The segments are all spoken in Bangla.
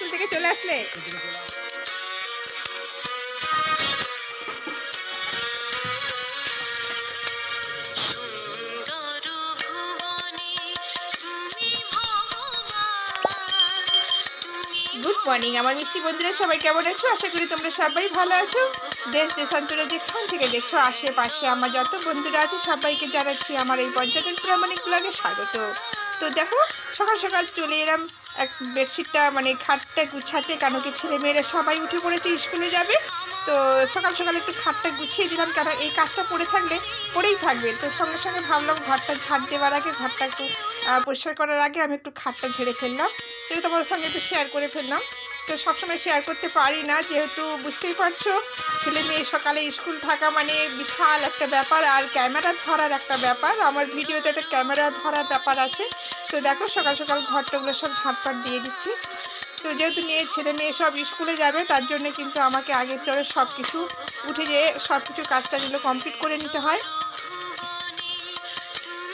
স্কুল থেকে চলে আসলে? গুড মর্নিং আমার মিষ্টি বন্ধুরা সবাই কেমন আছো? আশা করি তোমরা সবাই ভালো আছো। দেশ দেশান্তরে যেখান থেকে দেখছ আশেপাশে আমার যত বন্ধুরা আছে সবাইকে জানাচ্ছি আমার এই পর্যটন প্রামাণিক ব্লগে স্বাগত। তো দেখো, সকাল সকাল চলে এলাম। এক বেডশিটটা মানে খাটটা গুছাতে, কেন কি ছেলেমেয়েরা সবাই উঠে পড়েছে, স্কুলে যাবে। তো সকাল সকাল একটু খাটটা গুছিয়ে দিলাম, কেন এই কাজটা পড়ে থাকলে পড়েই থাকবে। তো সঙ্গে সঙ্গে ভাবলাম ঘরটা ঝাড় দেওয়ার আগে, ঘরটা একটু পরিষ্কার করার আগে আমি একটু খাটটা ঝেড়ে ফেললাম। সেটা তোমাদের সঙ্গে একটু শেয়ার করে ফেললাম। তো সবসময় শেয়ার করতে পারি না, যেহেতু বুঝতেই পারছ, ছেলে মেয়ে সকালে স্কুল থাকা মানে বিশাল একটা ব্যাপার, আর ক্যামেরা ধরার একটা ব্যাপার। আমার ভিডিওতে একটা ক্যামেরা ধরার ব্যাপার আছে। তো দেখো সকাল সকাল ঘরটাগুলো সব ঝাঁটপাট দিয়ে দিচ্ছি। তো যেহেতু মেয়ে, ছেলে মেয়ে সব স্কুলে যাবে, তার জন্য কিন্তু আমাকে আগের তরে সব কিছু উঠে যেয়ে সব কিছু কাজটা যেগুলো কমপ্লিট করে নিতে হয়।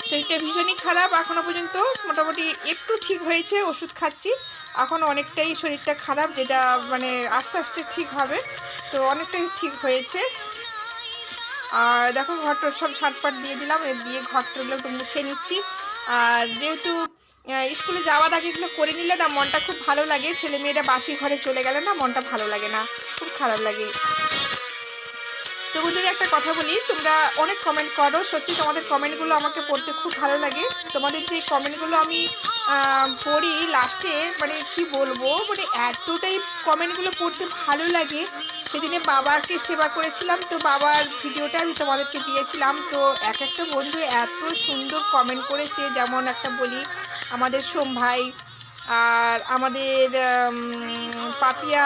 শরীরটা ভীষণই খারাপ। এখনও পর্যন্ত মোটামুটি একটু ঠিক হয়েছে, ওষুধ খাচ্ছি। এখন অনেকটাই শরীরটা খারাপ, যেটা মানে আস্তে আস্তে ঠিক হবে। তো অনেকটাই ঠিক হয়েছে। আর দেখো, ঘরটা সব ঝাটপাট দিয়ে দিলাম দিয়ে ঘরটাগুলো একটু মুছে নিচ্ছি। আর যেহেতু স্কুলে যাওয়ার আগে এগুলো করে নিলে না, মনটা খুব ভালো লাগে। ছেলে মেয়েরা বাসি ঘরে চলে গেলে না মনটা ভালো লাগে না, খুব খারাপ লাগে। তো বন্ধুরা একটা কথা বলি, তোমরা অনেক কমেন্ট করো, সত্যি তোমাদের কমেন্টগুলো আমাকে পড়তে খুব ভালো লাগে। তোমাদের যে কমেন্টগুলো আমি পড়ি লাস্টে মানে কি বলব মানে এতটাই কমেন্টগুলো পড়তে ভালো লাগে। সেদিনে বাবাকে সেবা করেছিলাম, তো বাবার ভিডিওটা আমি তোমাদেরকে দিয়েছিলাম। তো এক একটা বন্ধু এত সুন্দর কমেন্ট করেছে, যেমন একটা বলি, আমাদের সোম ভাই আর আমাদের পাপিয়া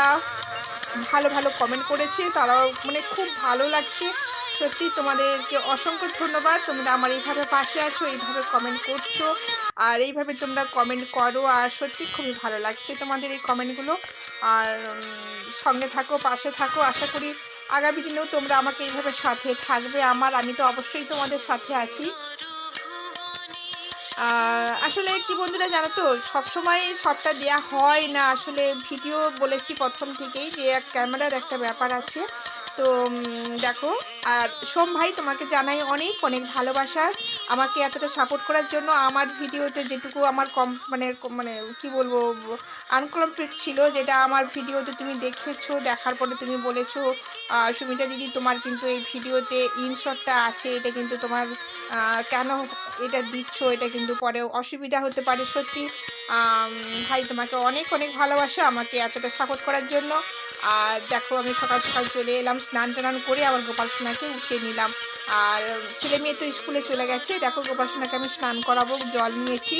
ভালো ভালো কমেন্ট করেছে। তারাও মানে খুব ভালো লাগছে। সত্যি তোমাদেরকে অসংখ্য ধন্যবাদ। তোমরা আমার এইভাবে পাশে আছো, এইভাবে কমেন্ট করছ। আর এইভাবে তোমরা কমেন্ট করো। আর সত্যি খুবই ভালো লাগছে তোমাদের এই কমেন্টগুলো আর সঙ্গে থাকো, পাশে থাকো। আশা করি আগামী দিনেও তোমরা আমাকে এইভাবে সাথে থাকবে। আমার, আমি তো অবশ্যই তোমাদের সাথে আছি। আসলে কি বন্ধুরা জানো তো, সবসময় সবটা দেয়া হয় না। আসলে ভিডিও বলেছি প্রথম থেকেই যে এক ক্যামেরার একটা ব্যাপার আছে। তো দেখো, আর সোম ভাই তোমাকে জানাই অনেক অনেক ভালোবাসা। আমাকে এতটা সাপোর্ট করার জন্য আমার ভিডিওতে যেটুকু আমার কম মানে মানে কি বলব, আনকমপ্লিট ছিল, যেটা আমার ভিডিওতে তুমি দেখেছ, দেখার পরে তুমি বলেছ সুমিতা দিদি, তোমার কিন্তু এই ভিডিওতে ইনশটটা আছে, এটা কিন্তু তোমার কেন এটা দিচ্ছ, এটা কিন্তু পরে অসুবিধা হতে পারে, সত্যি। ভাই, তোমাকে অনেক অনেক ভালোবাসা, আমাকে এতটা সাপোর্ট করার জন্য। আর দেখো, আমি সকাল সকাল চলে এলাম, স্নান টান করে আবার গোপাল সোনাকে উঠিয়ে নিলাম। আর ছেলে মেয়ে তো স্কুলে চলে গেছে, দেখো গোপাল সোনাকে আমি স্নান করাবো, জল নিয়েছি।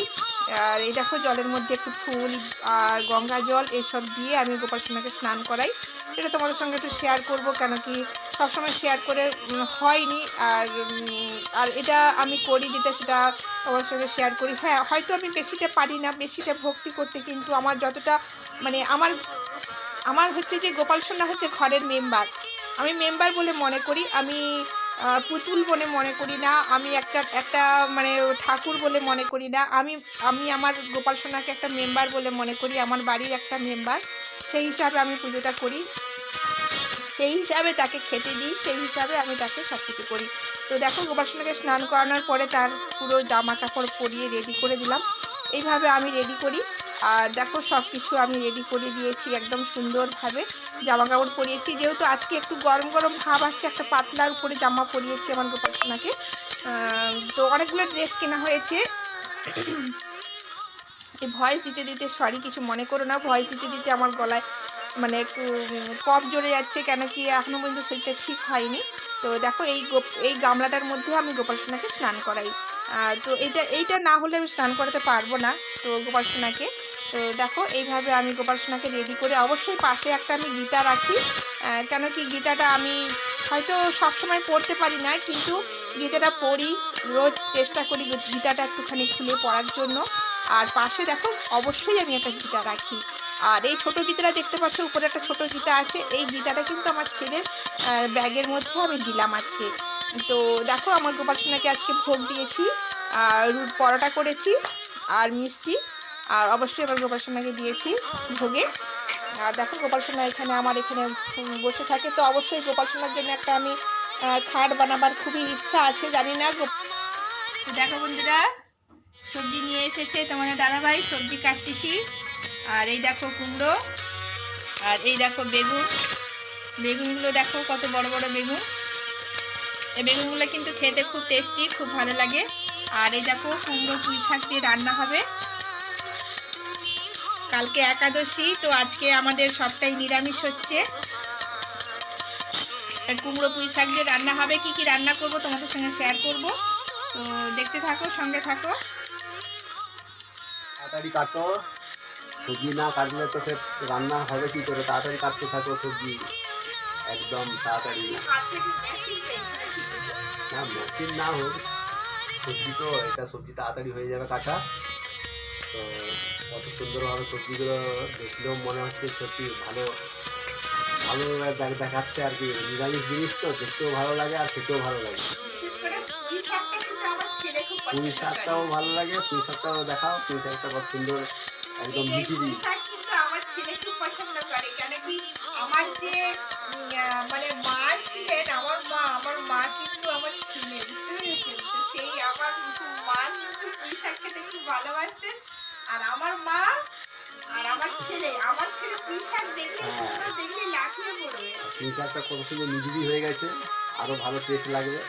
আর এই দেখো, জলের মধ্যে একটু ফুল আর গঙ্গা জল, এসব দিয়ে আমি গোপাল সোনাকে স্নান করাই। এটা তোমাদের সঙ্গে একটু শেয়ার করব কেন কি সবসময় শেয়ার করে হয়নি। আর আর এটা আমি করি যেটা, সেটা তোমার সঙ্গে শেয়ার করি। হ্যাঁ হয়তো আমি বেশিটা পারি না, বেশিটা ভক্তি করতে, কিন্তু আমার যতটা মানে আমার আমার হচ্ছে যে গোপাল সোনা হচ্ছে ঘরের মেম্বার আমি মেম্বার বলে মনে করি, আমি পুতুল বলে মনে করি না, আমি একটা একটা মানে ঠাকুর বলে মনে করি না, আমি আমি আমার গোপাল সোনাকে একটা মেম্বার বলে মনে করি, আমার বাড়ির একটা মেম্বার সেই হিসাবে আমি পুজোটা করি। সেই হিসাবে তাকে খেতে দিই, সেই হিসাবে আমি তাকে সব কিছু করি। তো দেখো গোপাল স্নান করানোর পরে তার পুরো জামা কাপড় পরিয়ে রেডি করে দিলাম। এইভাবে আমি রেডি করি। আর দেখো সব কিছু আমি রেডি করে দিয়েছি একদম সুন্দরভাবে জামা কাপড় পরিয়েছি। যেহেতু আজকে একটু গরম গরম ভাব আছে, একটা পাতলার উপরে জামা পরিয়েছি আমার গোপাল তো অনেকগুলো ড্রেস কেনা হয়েছে। এই ভয়েস দিতে দিতে সরি কিছু মনে করো না ভয়েস দিতে দিতে আমার গলায় মানে একটু কফ জড়ে যাচ্ছে কেন কি এখনও পর্যন্ত শরীরটা ঠিক হয়নি। তো দেখো এই এই গামলাটার মধ্যে আমি গোপাল সোনাকে স্নান করাই। তো এইটা এইটা না হলে আমি স্নান করাতে পারব না, তো গোপাল সোনাকে। তো দেখো এইভাবে আমি গোপাল সোনাকে রেডি করে অবশ্যই পাশে একটা আমি গীতা রাখি। কেন কি গীতাটা আমি হয়তো সবসময় পড়তে পারি না, কিন্তু গীতাটা পড়ি, রোজ চেষ্টা করি গীতাটা একটুখানি খুলে পড়ার জন্য। আর পাশে দেখো, অবশ্যই আমি একটা গীতা রাখি। আর এই ছোট গীতাটা দেখতে পাচ্ছ, উপরে একটা ছোট গীতা আছে। এই গীতাটা কিন্তু আমার ছেলের ব্যাগের মধ্যে আমি দিলাম আজকে। তো দেখো, আমার গোপাল সোনাকে আজকে ভোগ দিয়েছি, আর পরোটা করেছি, আর মিষ্টি, আর অবশ্যই আমার গোপাল সোনাকে দিয়েছি ভোগে। আর দেখো গোপাল সোনা এখানে আমার এখানে বসে থাকে। তো অবশ্যই গোপাল সোনার জন্য একটা আমি খাট বানাবার খুবই ইচ্ছা আছে, জানি না দেখো বন্ধুরা, সবজি নিয়ে এসেছে তোমাদের দাদাভাই, সবজি কাটতেছি। আর এই দেখো কুমড়ো, আর এই দেখো বেগুন। বেগুনগুলো দেখো কত বড় বড় বেগুন। এই বেগুনগুলো কিন্তু খেতে খুব টেস্টি, খুব ভালো লাগে। আর এই দেখো কুমড়ো পুঁই শাক দিয়ে রান্না হবে। কালকে একাদশী, তো আজকে আমাদের সবটাই নিরামিষ হচ্ছে। কুমড়ো পুঁই শাক দিয়ে রান্না হবে, কি কি রান্না করব তোমাদের সঙ্গে শেয়ার করব। তো দেখতে থাকো, সঙ্গে থাকো। তাড়াতাড়ি কাটো। সবজি না কাটলে তো ফের রান্না হবে কি করে? তাড়াতাড়ি কাটতে থাকো সবজি। একদম তাড়াতাড়ি। না মেশিন না হোক, সবজি তো, এটা সবজি তাড়াতাড়ি হয়ে যাবে কাটা। সুন্দরভাবে সবজিগুলো দেখলেও মনে হচ্ছে সত্যি ভালো ভালো দেখাচ্ছে আর কি। নিরামিষ জিনিস তো দেখতেও ভালো লাগে আর খেতেও ভালো লাগে। পুঁই শাকটাও ভালো লাগে পুঁই শাকটাও দেখাও পুঁই শাকটা খুব সুন্দর একদম কিন্তু আমার ছেলে খুব পছন্দ করে কেন কি আমার যে মানে মা ছিলেন আমার মা আমার মা কিন্তু আমার ছিলেন বুঝতে পেরেছেন? তো সেই আমার মা কিন্তু পুঁই শাক খেতে খুব ভালোবাসতেন। আর আমার মা আর আমার ছেলে আমার ছেলে শাক দেখলে। তোমরা দেখলে লাফিয়ে পড়বে পুঁই কত সুন্দর মিজিরি হয়ে গেছে আরও ভালো টেস্ট লাগবে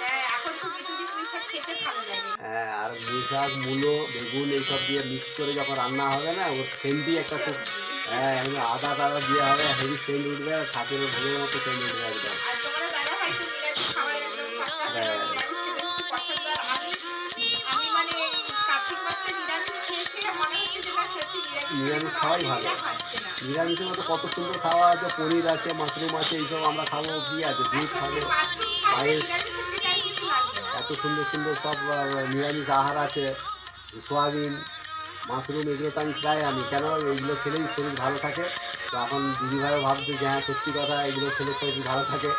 হ্যাঁ এখন তো খেতে ভালো লাগে হ্যাঁ আর পুঁই শাক মূলো বেগুন এইসব দিয়ে মিক্স করে যখন রান্না হবে না ওর সেন্টই একটা খুব হ্যাঁ আদা টাদা দিয়ে হবে হেভি সেন্ট উঠবে ঠাকুরের ভোগের মতো সেন্ট উঠবে একদম আর তোমার দাদা হয়তো নিরামিষ খাবার একদম হ্যাঁ। কার্তিক মাসটা নিরামিষ খেয়ে খেয়ে মনে হচ্ছে যে সত্যি নিরামিষ খেলে নিরামিষ কোনো খাওয়াই ভালো। নিরামিষের মতো কত সুন্দর খাওয়া আছে পনির আছে মাশরুম আছে এইসব আমরা খাব কি আছে? দুধ খাবে পায়েস। এত সুন্দর সুন্দর সব নিরামিষ আহার আছে সোয়াবিন মাশরুম এগুলো তো আমি প্রায় আমি কেন? এগুলো খেলেই শরীর ভালো থাকে। তো এখন দিদিভাইও ভাবছে যে হ্যাঁ সত্যি কথা এগুলো খেলে শরীর ভালো থাকে।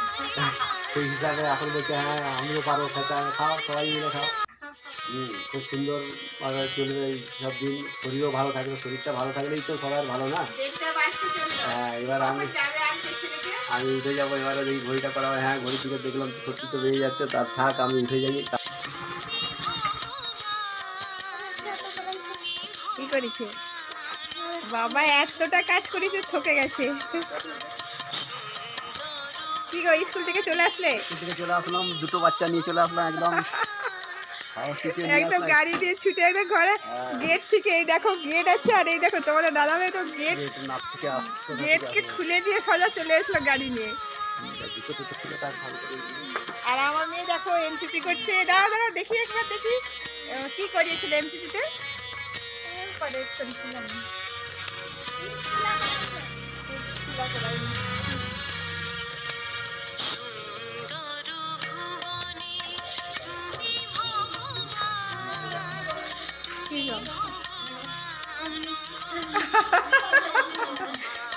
সেই হিসাবে এখন বলছে হ্যাঁ আমিও পারব খেতে খাও সবাই মিলে খাও। খুব সুন্দর ভাবে চলবে এই সব দিন। শরীরও ভালো থাকবে শরীরটা ভালো থাকলেই তো সবার ভালো না? হ্যাঁ এবার আমি আমি উঠে যাব এবারে দেখি ঘড়িটা করা হয়। হ্যাঁ ঘড়ি থেকে দেখলাম সত্যি তো বেরিয়ে যাচ্ছে তার থাক আমি উঠে যাই। কি করেছে? বাবা এতটা কাজ করেছে থকে গেছে। কি গো স্কুল থেকে চলে আসলে? স্কুল থেকে চলে আসলাম দুটো বাচ্চা নিয়ে চলে আসলাম একদম। একদম গাড়ি দিয়ে ছুটে একদম ঘরে হ্যাঁ। গেট থেকে এই দেখো গেট আছে আর এই দেখো তোমাদের দাদা ভাই তো গেট গেটকে খুলে দিয়ে সোজা চলে এসলো গাড়ি নিয়ে। আর আমার মেয়ে দেখো এনসিসি করছে। দাঁড়া দাঁড়া দেখি একবার দেখি। কি করিয়েছিল এনসিসিতে করেছিলাম।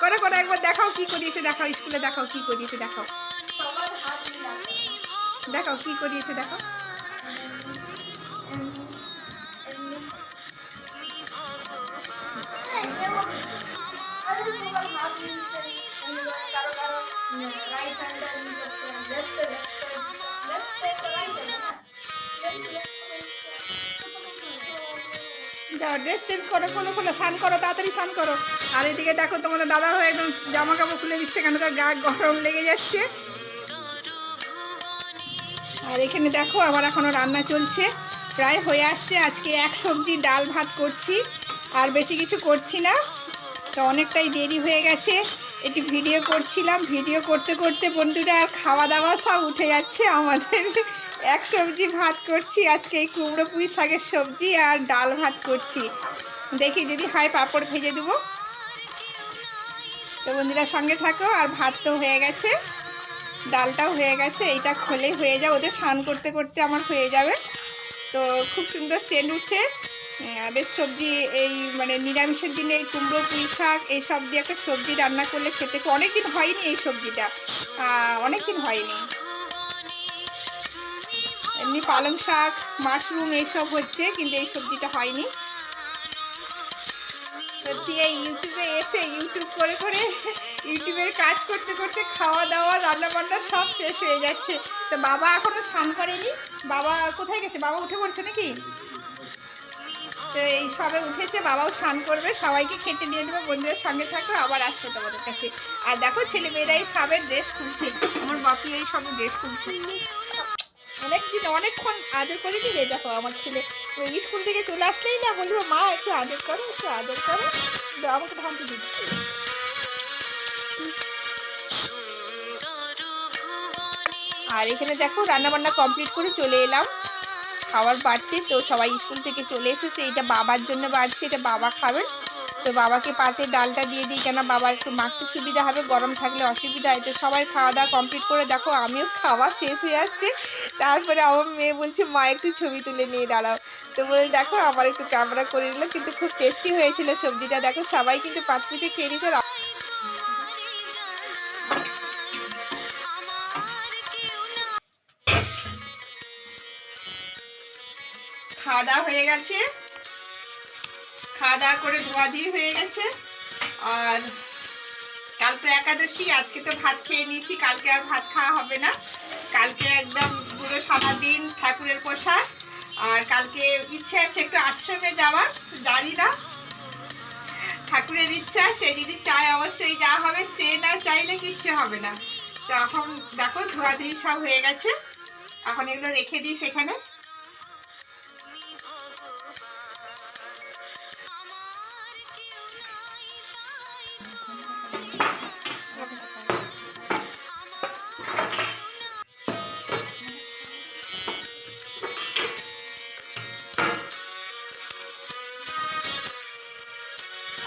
করো করো, একবার দেখাও কি করিয়েছে, দেখাও, স্কুলে দেখাও কি করিয়েছে, দেখাও। দেখাও কি করিয়েছে দেখো যাও ড্রেস চেঞ্জ করো, খোলো খোলো, স্নান করো, তাড়াতাড়ি স্নান করো। আর এদিকে দেখো তোমাদের দাদা হয়ে একদম জামা কাপড় খুলে দিচ্ছে, কেন তার গা গরম লেগে যাচ্ছে। আর এখানে দেখো আমার এখনও রান্না চলছে। প্রায় হয়ে আসছে, আজকে এক সবজি ডাল ভাত করছি, আর বেশি কিছু করছি না। তো অনেকটাই দেরি হয়ে গেছে, একটি ভিডিও করছিলাম। ভিডিও করতে করতে বন্ধুরা আর খাওয়া দাওয়া সব উঠে যাচ্ছে আমাদের। এক সবজি ভাত করছি, আজকে এই কুমড়ো পুঁই শাকের সবজি আর ডাল ভাত করছি। দেখি যদি হয় পাঁপড় ভেজে দেবো। তো বন্ধুরা সঙ্গে থাকো, আর ভাত তো হয়ে গেছে, ডালটাও হয়ে গেছে, এইটা খোলে হয়ে যাবে, ওদের স্নান করতে করতে আমার হয়ে যাবে। তো খুব সুন্দর সেন্ট উঠছে বেশ সবজি এই মানে নিরামিষের দিনে এই কুমড়ো পুঁই শাক এইসব দিয়ে একটা সবজি রান্না করলে খেতে খুব অনেকদিন হয়নি এই সবজিটা অনেক দিন হয়নি। এমনি পালং শাক, মাশরুম এইসব হচ্ছে, কিন্তু এই সবজিটা হয়নি। সত্যি, এই ইউটিউবে এসে ইউটিউব করে করে ইউটিউবের কাজ করতে করতে খাওয়া দাওয়া রান্না বান্না সব শেষ হয়ে যাচ্ছে। তো বাবা এখনও স্নান করেনি? বাবা কোথায় গেছে? বাবা উঠে পড়ছে নাকি? তো এই সবে উঠেছে, বাবাও স্নান করবে, সবাইকে খেতে দিয়ে দেবে, বন্ধুদের সঙ্গে থাকবে, আবার আসবে তোমাদের কাছে। আর দেখো ছেলে মেয়েরা এই সবের ড্রেস খুলছে। আমার বাপি এই সব ড্রেস খুলছে। অনেকদিন অনেকক্ষণ আদর করে দিলে, দেখো আমার ছেলে স্কুল থেকে চলে আসলেই না বলব মা, একটু আদর করো, একটু আদর করো। আমাকে ভাবতে দিচ্ছে আর এখানে দেখো রান্না বান্না কমপ্লিট করে চলে এলাম। খাওয়ার বাড়তে তো সবাই স্কুল থেকে চলে এসেছে, এটা বাবার জন্য বাড়ছে, এটা বাবা খাবেন। তো বাবাকে পাতে ডালটা দিয়ে দিই, কেন বাবার একটু মাখতে সুবিধা হবে, গরম থাকলে অসুবিধা হয়। তো সবাই খাওয়া দাওয়া কমপ্লিট করে দেখো, আমিও খাওয়া শেষ হয়ে আসছে। তারপরে আমার মেয়ে বলছে, মা, একটু ছবি তুলে নিয়ে দাঁড়াও। তো বলে, দেখো, আমার একটু ক্যামেরা করে নিল কিন্তু খুব টেস্টি হয়েছিল সবজিটা। দেখো, সবাই কিন্তু পাত পুজো খেয়ে নিয়েছে। খাওয়া দাওয়া হয়ে গেছে। খাওয়া দাওয়া করে ধোয়াধুয়ি হয়ে গেছে। আর কাল তো একাদশী, আজকে তো ভাত খেয়ে নিয়েছি, কালকে আর ভাত খাওয়া হবে না। কালকে একদম পুরো সারাদিন ঠাকুরের প্রসাদ। আর কালকে ইচ্ছে আছে একটু আশ্রমে যাওয়ার জানি না। ঠাকুরের ইচ্ছা, সে যদি চায় অবশ্যই যা হবে, সে না চাইলে কিচ্ছু হবে না। তো এখন দেখো, ধোয়াধুয়ি সব হয়ে গেছে। এখন এগুলো রেখে দিই সেখানে।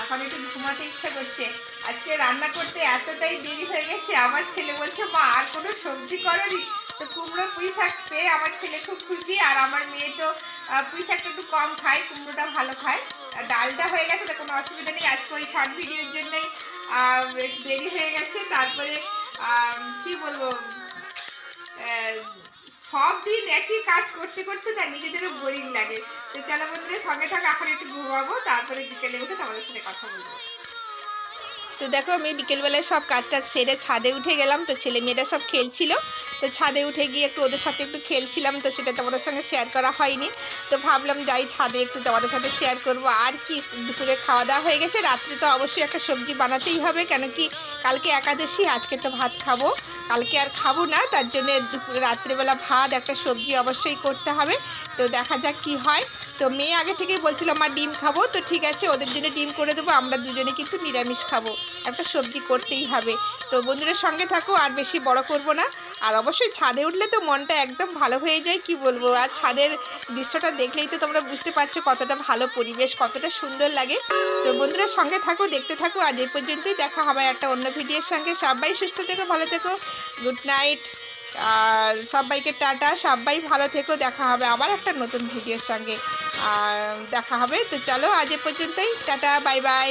এখন একটু ঘুমাতে ইচ্ছা করছে। আজকে রান্না করতে এতটাই দেরি হয়ে গেছে, আমার ছেলে বলছে, মা, আর কোনো সবজি করনি? তো কুমড়ো পুঁই শাক পেয়ে আমার ছেলে খুব খুশি, আর আমার মেয়ে তো পুঁই শাকটা একটু কম খায়, কুমড়োটা ভালো খায়। আর ডালটা হয়ে গেছে, তো কোনো অসুবিধা নেই, আজকে ওই শর্ট ভিডিওর জন্যই দেরি হয়ে গেছে। তারপরে কি বলব সব দিন একই কাজ করতে করতে না নিজেদেরও বোরিং লাগে। তো চলো বন্ধুরা, সঙ্গে থাকা, এখন একটু ঘুমাবো, তারপরে বিকেলে উঠে তোমাদের সাথে কথা বলব। তো দেখো আমি বিকেলবেলায় সব কাজটা সেরে ছাদে উঠে গেলাম, তো ছেলে মেয়েরা সব খেলছিল। তো ছাদে উঠে গিয়ে একটু ওদের সাথে একটু খেলছিলাম, তো সেটা তোমাদের সঙ্গে শেয়ার করা হয়নি। তো ভাবলাম যাই ছাদে একটু তোমাদের সাথে শেয়ার করব। আর কি, দুপুরে খাওয়া দাওয়া হয়ে গেছে, রাত্রে তো অবশ্যই একটা সবজি বানাতেই হবে, কেন কি কালকে একাদশী, আজকে তো ভাত খাব। কালকে আর খাব না, তার জন্য রাত্রেবেলা ভাত, একটা সবজি অবশ্যই করতে হবে। তো দেখা যাক কি হয়। তো মেয়ে আগে থেকেই বলছিল আমার ডিম খাব, তো ঠিক আছে, ওদের জন্য ডিম করে দেবো, আমরা দুজনে কিন্তু নিরামিষ খাব, একটা সবজি করতেই হবে। তো বন্ধুদের সঙ্গে থাকো, আর বেশি বড় করব না। আর অবশ্যই ছাদে উঠলে তো মনটা একদম ভালো হয়ে যায়, কি বলব? আর ছাদের দৃশ্যটা দেখলেই তো তোমরা বুঝতে পারছ কতটা ভালো পরিবেশ, কতটা সুন্দর লাগে। তো বন্ধুরা সঙ্গে থাকো, দেখতে থাকো, আজ এই পর্যন্তই, দেখা হবে একটা অন্য ভিডিওর সঙ্গে। সবাই সুস্থ থেকো, ভালো থেকো, গুড নাইট, আর সবাইকে টাটা, সবাই ভালো থেকো, দেখা হবে আবার একটা নতুন ভিডিওর সঙ্গে। আর দেখা হবে। তো চলো আজ এ পর্যন্তই। Tata bye bye.